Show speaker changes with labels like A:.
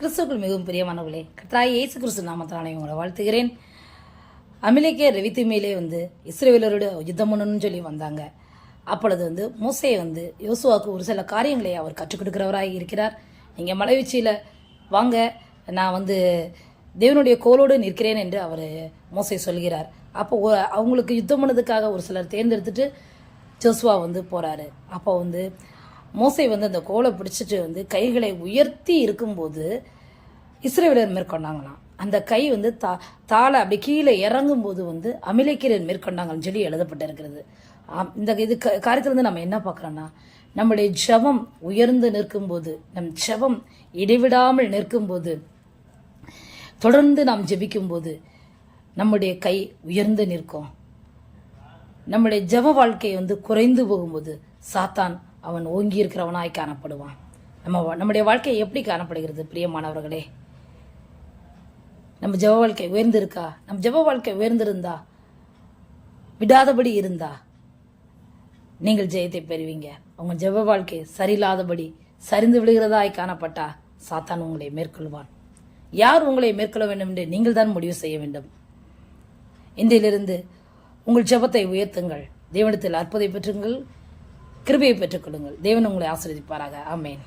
A: கிறிஸ்துக்கள் மிகவும் பிரியமானவர்களே கர்த்தராகிய இயேசு கிறிஸ்து நாமத்தானே உங்களை வாழ்த்துகிறேன். அமிலேக்கே ரெவித்து மேலே வந்து இஸ்ரேலரோட யுத்தம் பண்ணணும்னு சொல்லி வந்தாங்க. அப்பொழுது வந்து மூசையை வந்து யோசுவாவுக்கு ஒரு சில காரியங்களை அவர் கற்றுக் கொடுக்குறவராக இருக்கிறார். நீங்கள் மலை வீச்சியில் வாங்க நான் வந்து தேவனுடைய கோலோடு நிற்கிறேன் என்று அவர் மோசை சொல்கிறார். அப்போ அவங்களுக்கு யுத்தம் பண்ணதுக்காக ஒரு சிலர் தேர்ந்தெடுத்துட்டு ஜோசுவா வந்து போகிறாரு அப்போ வந்து மோசை வந்து அந்த கோலை பிடிச்சிட்டு வந்து கைகளை உயர்த்தி இருக்கும்போது இஸ்ரேலர் மேற்கொண்டாங்களாம். அந்த கை வந்து தா தாளை அப்படி கீழே இறங்கும்போது வந்து அமிலேக்கிரர் மேற்கொண்டாங்கன்னு சொல்லி எழுதப்பட்டிருக்கிறது. ஆம், இந்த இது க- காரியத்துல நம்ம என்ன பார்க்குறோன்னா நம்முடைய ஜபம் உயர்ந்து நிற்கும்போது நம் ஜபம் இடைவிடாமல் நிற்கும்போது தொடர்ந்து நாம் ஜெபிக்கும்போது நம்முடைய கை உயர்ந்து நிற்கும். நம்முடைய ஜப வாழ்க்கை வந்து குறைந்து போகும்போது சாத்தான் அவன் ஓங்கி இருக்கிறவனாய் காணப்படுவான். நம்ம நம்முடைய வாழ்க்கை எப்படி காணப்படுகிறது பிரியமானவர்களே? நம்ம ஜெவ வாழ்க்கை உயர்ந்திருக்கா? நம்ம ஜெப வாழ்க்கை உயர்ந்திருந்தா? விடாதபடி இருந்தா? நீங்கள் ஜெயத்தை பெறுவீங்க. உங்கள் ஜெவ வாழ்க்கை சரியில்லாதபடி சரிந்து விழுகிறதாய் காணப்பட்டா சாத்தான் உங்களை மேற்கொள்வான். யார் உங்களை மேற்கொள்ள வேண்டும் என்று நீங்கள் தான் முடிவு செய்ய வேண்டும். இன்றிலிருந்து உங்கள் ஜெபத்தை உயர்த்துங்கள். தேவனத்தில் அற்புதை பெற்றுங்கள். கிருபையை பெற்றுக்கொள்ளுங்கள். தேவன் உங்களை ஆசிரியப்பாராக ஆமென்.